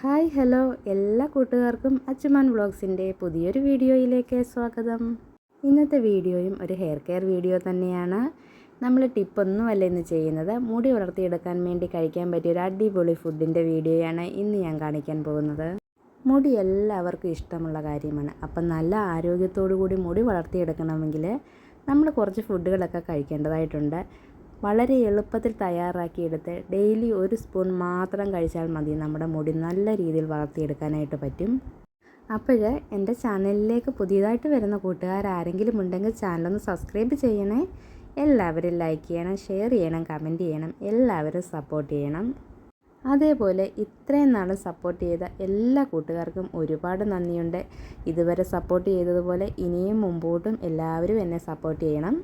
Hi hello. എല്ലാ കൂട്ടുകാർക്കും അച്ചുമാൻ വ്ളോഗ്സിന്റെ പുതിയൊരു വീഡിയോയിലേക്ക് സ്വാഗതം. ഇന്നത്തെ വീഡിയോയും ഒരു ഹെയർ കെയർ വീഡിയോ തന്നെയാണ്. നമ്മൾ ടിപ്പൊന്നുമല്ല ഇന്ന് ചെയ്യുന്നത് മുടി വളർത്തിയെടുക്കാൻ വേണ്ടി കഴിക്കാൻ പറ്റിയ ഒരു അടിപൊളി ഫുഡിന്റെ വീഡിയോയാണ് ഇന്ന് ഞാൻ കാണിക്കാൻ പോകുന്നത്. മുടി എല്ലാവർക്കും ഇഷ്ടമുള്ള കാര്യമാണ്. അപ്പം നല്ല ആരോഗ്യത്തോടു കൂടി മുടി വളർത്തിയെടുക്കണമെങ്കിൽ നമ്മൾ കുറച്ച് ഫുഡുകളൊക്കെ കഴിക്കേണ്ടതായിട്ടുണ്ട്. വളരെ എളുപ്പത്തിൽ തയ്യാറാക്കിയെടുത്ത് ഡെയിലി ഒരു സ്പൂൺ മാത്രം കഴിച്ചാൽ മതി. നമ്മുടെ മുടി നല്ല രീതിയിൽ വളർത്തിയെടുക്കാനായിട്ട് പറ്റും. അപ്പോൾ എന്റെ ചാനലിലേക്ക് പുതിയതായിട്ട് വരുന്ന കൂട്ടുകാർ ആരെങ്കിലും ഉണ്ടെങ്കിൽ ചാനലൊന്ന് സബ്സ്ക്രൈബ് ചെയ്യണേ. എല്ലാവരും ലൈക്ക് ചെയ്യണം ഷെയർ ചെയ്യണം കമന്റ് ചെയ്യണം എല്ലാവരും സപ്പോർട്ട് ചെയ്യണം. അതേപോലെ ഇത്രയും നാൾ സപ്പോർട്ട് ചെയ്ത എല്ലാ കൂട്ടുകാർക്കും ഒരുപാട് നന്ദിയുണ്ട്. ഇതുവരെ സപ്പോർട്ട് ചെയ്തതുപോലെ ഇനിയും മുമ്പോട്ടും എല്ലാവരും എന്നെ സപ്പോർട്ട് ചെയ്യണം.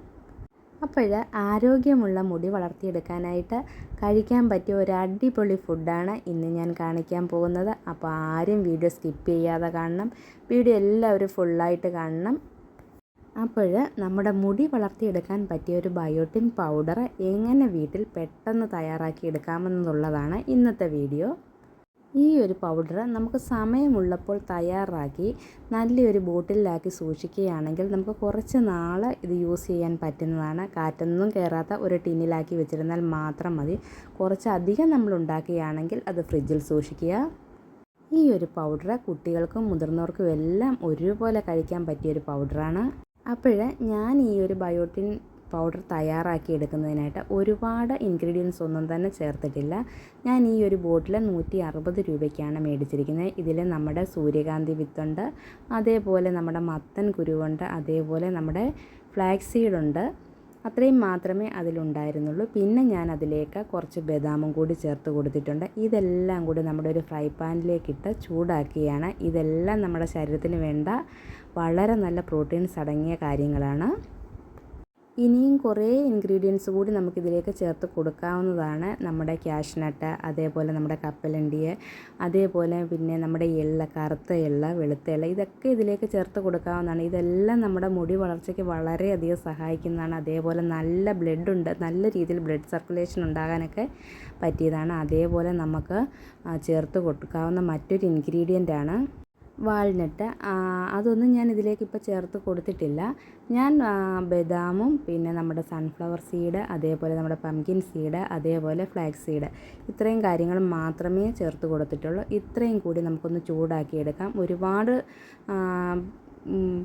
അപ്പോൾ ആരോഗ്യമുള്ള മുടി വളർത്തിയെടുക്കാനായിട്ട് കഴിക്കാൻ പറ്റിയ ഒരു അടിപൊളി ഫുഡാണ് ഇന്ന് ഞാൻ കാണിക്കാൻ പോകുന്നത്. അപ്പോൾ ആരും വീഡിയോ സ്കിപ്പ് ചെയ്യാതെ കാണണം. വീഡിയോ എല്ലാവരും ഫുള്ളായിട്ട് കാണണം. അപ്പോൾ നമ്മുടെ മുടി വളർത്തിയെടുക്കാൻ പറ്റിയ ഒരു ബയോട്ടിൻ പൗഡർ എങ്ങനെ വീട്ടിൽ പെട്ടെന്ന് തയ്യാറാക്കി എടുക്കാമെന്നുള്ളതാണ് ഇന്നത്തെ വീഡിയോ. ഈ ഒരു പൗഡർ നമുക്ക് സമയമുള്ളപ്പോൾ തയ്യാറാക്കി നല്ലൊരു ബോട്ടിലാക്കി സൂക്ഷിക്കുകയാണെങ്കിൽ നമുക്ക് കുറച്ച് നാൾ ഇത് യൂസ് ചെയ്യാൻ പറ്റുന്നതാണ്. കാറ്റൊന്നും കയറാത്ത ഒരു ടിന്നിലാക്കി വെച്ചിരുന്നാൽ മാത്രം മതി. കുറച്ചധികം നമ്മൾ ഉണ്ടാക്കുകയാണെങ്കിൽ അത് ഫ്രിഡ്ജിൽ സൂക്ഷിക്കുക. ഈ ഒരു പൗഡർ കുട്ടികൾക്കും മുതിർന്നവർക്കും എല്ലാം ഒരുപോലെ കഴിക്കാൻ പറ്റിയൊരു പൗഡറാണ്. അപ്പോൾ ഞാൻ ഈ ഒരു ബയോട്ടിൻ പൗഡർ തയ്യാറാക്കി എടുക്കുന്നതിനായിട്ട് ഒരുപാട് ഇൻഗ്രീഡിയൻസ് ഒന്നും തന്നെ ചേർത്തിട്ടില്ല. ഞാൻ ഈ ഒരു ബോട്ടിൽ നൂറ്റി അറുപത് രൂപയ്ക്കാണ് മേടിച്ചിരിക്കുന്നത്. ഇതിൽ നമ്മുടെ സൂര്യകാന്തി വിത്തുണ്ട് അതേപോലെ നമ്മുടെ മത്തൻ കുരുവുണ്ട് അതേപോലെ നമ്മുടെ ഫ്ലാക്സ് സീഡുണ്ട് അത്രയും മാത്രമേ അതിലുണ്ടായിരുന്നുള്ളൂ. പിന്നെ ഞാൻ അതിലേക്ക് കുറച്ച് ബദാമും കൂടി ചേർത്ത് കൊടുത്തിട്ടുണ്ട്. ഇതെല്ലാം കൂടി നമ്മുടെ ഒരു ഫ്രൈ പാനിലേക്കിട്ട് ചൂടാക്കിയാണ്. ഇതെല്ലാം നമ്മുടെ ശരീരത്തിന് വേണ്ട വളരെ നല്ല പ്രോട്ടീൻസ് അടങ്ങിയ കാര്യങ്ങളാണ്. ഇനിയും കുറേ ഇൻഗ്രീഡിയൻസ് കൂടി നമുക്കിതിലേക്ക് ചേർത്ത് കൊടുക്കാവുന്നതാണ്. നമ്മുടെ ക്യാഷ്നട്ട് അതേപോലെ നമ്മുടെ കപ്പലണ്ടിയെ അതേപോലെ പിന്നെ നമ്മുടെ എള്ള കറുത്ത എള്ള വെളുത്ത എള്ള ഇതൊക്കെ ഇതിലേക്ക് ചേർത്ത് കൊടുക്കാവുന്നതാണ്. ഇതെല്ലാം നമ്മുടെ മുടി വളർച്ചയ്ക്ക് വളരെയധികം സഹായിക്കുന്നതാണ്. അതേപോലെ നല്ല ബ്ലഡ് ഉണ്ട് നല്ല രീതിയിൽ ബ്ലഡ് സർക്കുലേഷൻ ഉണ്ടാകാനൊക്കെ പറ്റിയതാണ്. അതേപോലെ നമുക്ക് ചേർത്ത് കൊടുക്കാവുന്ന മറ്റൊരു ഇൻഗ്രീഡിയന്റാണ് വാൾനട്ട്. അതൊന്നും ഞാൻ ഇതിലേക്ക് ഇപ്പോൾ ചേർത്ത് കൊടുത്തിട്ടില്ല. ഞാൻ ബദാമും പിന്നെ നമ്മുടെ സൺഫ്ലവർ സീഡ് അതേപോലെ നമ്മുടെ പംകിൻ സീഡ് അതേപോലെ ഫ്ലാക്സ് സീഡ് ഇത്രയും കാര്യങ്ങൾ മാത്രമേ ചേർത്ത് കൊടുത്തിട്ടുള്ളൂ. ഇത്രയും കൂടി നമുക്കൊന്ന് ചൂടാക്കിയെടുക്കാം. ഒരുപാട്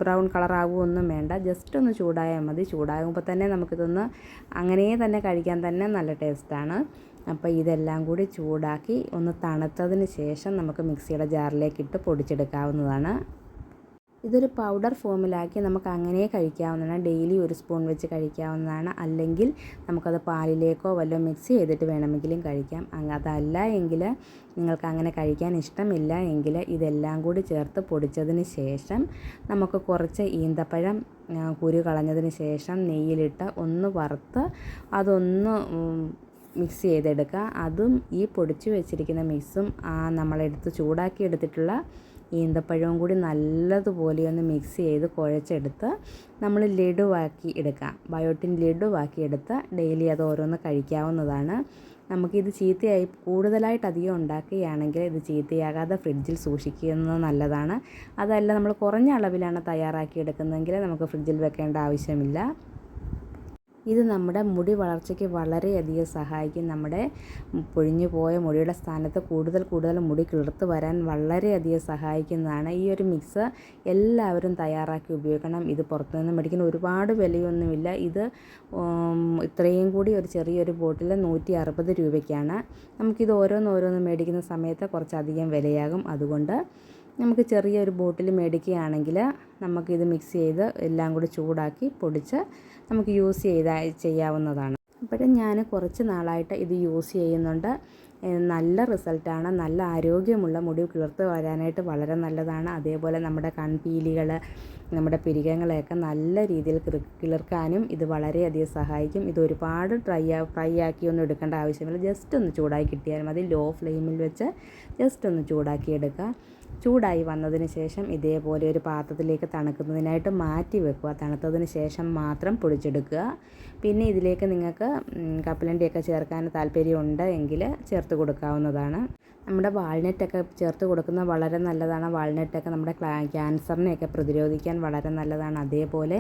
ബ്രൗൺ കളറാകുമൊന്നും വേണ്ട. ജസ്റ്റ് ഒന്ന് ചൂടായാൽ മതി. ചൂടാകുമ്പോൾ തന്നെ നമുക്കിതൊന്ന് അങ്ങനെ തന്നെ കഴിക്കാൻ തന്നെ നല്ല ടേസ്റ്റാണ് അപ്പോൾ ഇതെല്ലാം കൂടി ചൂടാക്കി ഒന്ന് തണുത്തതിന് ശേഷം നമുക്ക് മിക്സിയുടെ ജാറിലേക്ക് ഇട്ട് പൊടിച്ചെടുക്കാവുന്നതാണ്. ഇതൊരു പൗഡർ ഫോമിലാക്കി നമുക്ക് അങ്ങനെ കഴിക്കാവുന്നതാണ്. ഡെയിലി ഒരു സ്പൂൺ വെച്ച് കഴിക്കാവുന്നതാണ്. അല്ലെങ്കിൽ നമുക്കത് പാലിലേക്കോ വല്ലതും മിക്സ് ചെയ്തിട്ട് വേണമെങ്കിലും കഴിക്കാം. അതല്ല എങ്കിൽ നിങ്ങൾക്ക് അങ്ങനെ കഴിക്കാൻ ഇഷ്ടമില്ല എങ്കിൽ ഇതെല്ലാം കൂടി ചേർത്ത് പൊടിച്ചതിന് ശേഷം നമുക്ക് കുറച്ച് ഈന്തപ്പഴം കുരു കളഞ്ഞതിന് ശേഷം നെയ്യിലിട്ട് ഒന്ന് വറുത്ത് അതൊന്ന് മിക്സ് ചെയ്തെടുക്കുക. അതും ഈ പൊടിച്ച് വെച്ചിരിക്കുന്ന മിക്സും ആ നമ്മളെടുത്ത് ചൂടാക്കി എടുത്തിട്ടുള്ള ഈന്തപ്പഴവും കൂടി നല്ലതുപോലെ ഒന്ന് മിക്സ് ചെയ്ത് കുഴച്ചെടുത്ത് നമ്മൾ ലഡുവാക്കി എടുക്കാം ബയോട്ടിൻ ലഡുവാക്കി എടുത്ത് ഡെയിലി അത് ഓരോന്ന് കഴിക്കാവുന്നതാണ്. നമുക്കിത് ചീത്തയായി കൂടുതലായിട്ട് അധികം ഉണ്ടാക്കുകയാണെങ്കിൽ ഇത് ചീത്തയാകാതെ ഫ്രിഡ്ജിൽ സൂക്ഷിക്കുന്നത് നല്ലതാണ്. അതല്ല നമ്മൾ കുറഞ്ഞ അളവിലാണ് തയ്യാറാക്കി എടുക്കുന്നതെങ്കിൽ നമുക്ക് ഫ്രിഡ്ജിൽ വെക്കേണ്ട ആവശ്യമില്ല. ഇത് നമ്മുടെ മുടി വളർച്ചയ്ക്ക് വളരെയധികം സഹായിക്കും. നമ്മുടെ പൊഴിഞ്ഞു പോയ മുടിയുടെ സ്ഥാനത്ത് കൂടുതൽ കൂടുതൽ മുടി കിളിർത്ത് വരാൻ വളരെയധികം സഹായിക്കുന്നതാണ്. ഈ ഒരു മിക്സ് എല്ലാവരും തയ്യാറാക്കി ഉപയോഗിക്കണം. ഇത് പുറത്തുനിന്ന് മേടിക്കുന്ന ഒരുപാട് വിലയൊന്നുമില്ല. ഇത് ഇത്രയും കൂടി ഒരു ചെറിയൊരു ബോട്ടിൽ നൂറ്റി അറുപത് രൂപയ്ക്കാണ്. നമുക്കിത് ഓരോന്ന് ഓരോന്ന് മേടിക്കുന്ന സമയത്ത് കുറച്ചധികം വിലയാകും. അതുകൊണ്ട് നമുക്ക് ചെറിയൊരു ബോട്ടിൽ മേടിക്കുകയാണെങ്കിൽ നമുക്കിത് മിക്സ് ചെയ്ത് എല്ലാം കൂടി ചൂടാക്കി പൊടിച്ച് നമുക്ക് യൂസ് ചെയ്ത ചെയ്യാവുന്നതാണ്. അപ്പോഴും ഞാൻ കുറച്ച് നാളായിട്ട് ഇത് യൂസ് ചെയ്യുന്നുണ്ട്. നല്ല റിസൾട്ടാണ്. നല്ല ആരോഗ്യമുള്ള മുടി കിളിർത്ത് വരാനായിട്ട് വളരെ നല്ലതാണ്. അതേപോലെ നമ്മുടെ കൺപീലികൾ നമ്മുടെ പിരികങ്ങളെയൊക്കെ നല്ല രീതിയിൽ കിളിർക്കാനും ഇത് വളരെയധികം സഹായിക്കും. ഇത് ഒരുപാട് ഡ്രൈ ഫ്രൈ ആക്കിയൊന്നും എടുക്കേണ്ട ആവശ്യമില്ല. ജസ്റ്റ് ഒന്ന് ചൂടാക്കി കിട്ടിയാൽ മതി. ലോ ഫ്ലെയിമിൽ വെച്ച് ജസ്റ്റ് ഒന്ന് ചൂടാക്കി എടുക്കുക. ചൂടായി വന്നതിന് ശേഷം ഇതേപോലെ ഒരു പാത്രത്തിലേക്ക് തണുക്കുന്നതിനായിട്ട് മാറ്റി വെക്കുക. തണുത്തതിന് ശേഷം മാത്രം പൊടിച്ചെടുക്കുക. പിന്നെ ഇതിലേക്ക് നിങ്ങൾക്ക് കപ്പലണ്ടിയൊക്കെ ചേർക്കാൻ താല്പര്യമുണ്ട് എങ്കിൽ ചേർത്ത് കൊടുക്കാവുന്നതാണ്. നമ്മുടെ വാൾനട്ടൊക്കെ ചേർത്ത് കൊടുക്കുന്നത് വളരെ നല്ലതാണ്. വാൾനട്ടൊക്കെ നമ്മുടെ ക്യാൻസറിനെയൊക്കെ പ്രതിരോധിക്കാൻ വളരെ നല്ലതാണ്. അതേപോലെ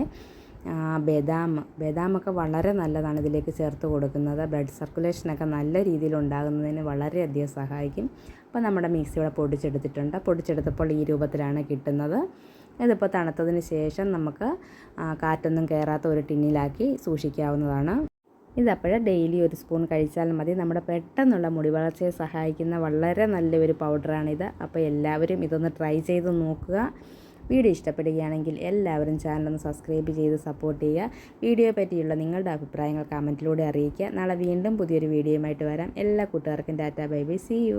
ബദാം. ബദാമൊക്കെ വളരെ നല്ലതാണ് ഇതിലേക്ക് ചേർത്ത് കൊടുക്കുന്നത്. ബ്ലഡ് സർക്കുലേഷനൊക്കെ നല്ല രീതിയിൽ ഉണ്ടാകുന്നതിന് വളരെയധികം സഹായിക്കും. അപ്പോൾ നമ്മുടെ മിക്സി ഇവിടെ പൊടിച്ചെടുത്തിട്ടുണ്ട്. പൊടിച്ചെടുത്തപ്പോൾ ഈ രൂപത്തിലാണ് കിട്ടുന്നത്. ഇതിപ്പോൾ തണുത്തതിന് ശേഷം നമുക്ക് കാറ്റൊന്നും കയറാത്ത ഒരു ടിന്നിലാക്കി സൂക്ഷിക്കാവുന്നതാണ്. ഇതപ്പോഴേ ഡെയിലി ഒരു സ്പൂൺ കഴിച്ചാൽ മതി. നമ്മുടെ പെട്ടെന്നുള്ള മുടി വളർച്ചയെ സഹായിക്കുന്ന വളരെ നല്ലൊരു പൗഡറാണിത്. അപ്പോൾ എല്ലാവരും ഇതൊന്ന് ട്രൈ ചെയ്ത് നോക്കുക. വീഡിയോ ഇഷ്ടപ്പെടുകയാണെങ്കിൽ എല്ലാവരും ചാനലൊന്ന് സബ്സ്ക്രൈബ് ചെയ്ത് സപ്പോർട്ട് ചെയ്യുക. വീഡിയോയെ പറ്റിയുള്ള നിങ്ങളുടെ അഭിപ്രായങ്ങൾ കമന്റിലൂടെ അറിയിക്കുക. നാളെ വീണ്ടും പുതിയൊരു വീഡിയോയുമായിട്ട് വരാം. എല്ലാ കൂട്ടുകാർക്കും tata bye bye. See you